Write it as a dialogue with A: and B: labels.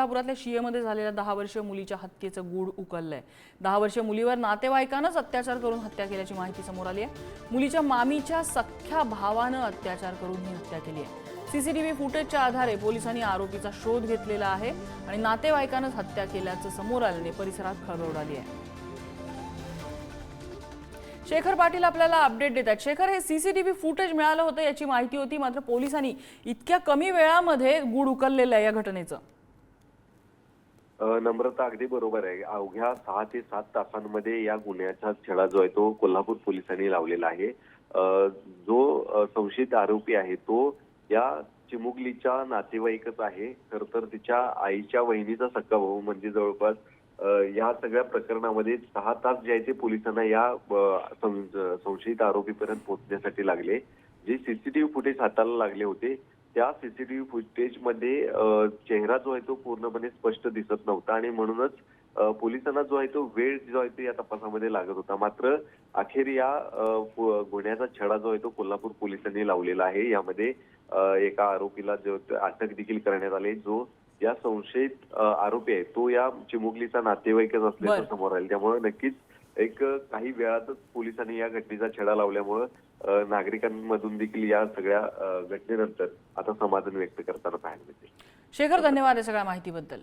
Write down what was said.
A: कोल्हापुरातल्या शियेमध्ये झालेल्या दहा वर्षीय मुलीच्या हत्येचं गूढ उकललंय. दहा वर्षीय मुलीवर नातेवाईकानंच अत्याचार करून हत्या केल्याची माहिती समोर आली आहे. मुलीच्या मामीच्या सख्ख्या भावानं अत्याचार करून ही हत्या केली आहे. सीसीटीव्ही फुटेजच्या आधारे पोलिसांनी आरोपीचा शोध घेतलेला आहे आणि नातेवाईकानंच हत्या केल्याचं समोर आल्याने परिसरात खळबळ उडाली आहे. शेखर पाटील आपल्याला अपडेट देत आहेत. शेखर हे सीसीटीव्ही फुटेज मिळालं होतं याची माहिती होती मात्र पोलिसांनी इतक्या कमी वेळामध्ये गुड उकललेलं आहे या घटनेचं.
B: नम्रता अगदी बरोबर आहे. अवघ्या सहा ते सात तासांमध्ये या गुन्ह्याचा छडा जो आहे तो कोल्हापूर पोलिसांनी लावलेला आहे. जो संशयित आरोपी आहे तो या चिमुकलीच्या नातेवाईकच आहे. खर तर तिच्या आईच्या वहिनीचा सक्का भाऊ म्हणजे जवळपास या सगळ्या प्रकरणामध्ये सहा तास जे आहे ते पोलिसांना या संशयित आरोपीपर्यंत पोहोचण्यासाठी लागले. जे सीसीटीव्ही फुटेज हाताला लागले होते त्या सीसीटीव्ही फुटेजमध्ये अ, चेहरा जो आहे तो पूर्णपणे स्पष्ट दिसत नव्हता आणि म्हणूनच पोलिसांना जो आहे तो वेळ जो आहे तो या तपासामध्ये लागत होता. मात्र अखेर या गुन्ह्याचा छडा जो आहे तो कोल्हापूर पोलिसांनी लावलेला आहे. यामध्ये एका आरोपीला जो अटक देखील करण्यात आली. जो या संशयित आरोपी आहे तो या चिमुकलीचा नातेवाईकच असल्याचं. समोर आलं त्यामुळे नक्कीच एक काही वेळातच पोलिसांनी या घटनेचा छडा लावल्यामुळं नागरिकांमधून देखील या सगळ्या घटनेनंतर आता समाधान व्यक्त करताना पाहायला मिळते.
A: शेखर धन्यवाद या सगळ्या माहितीबद्दल.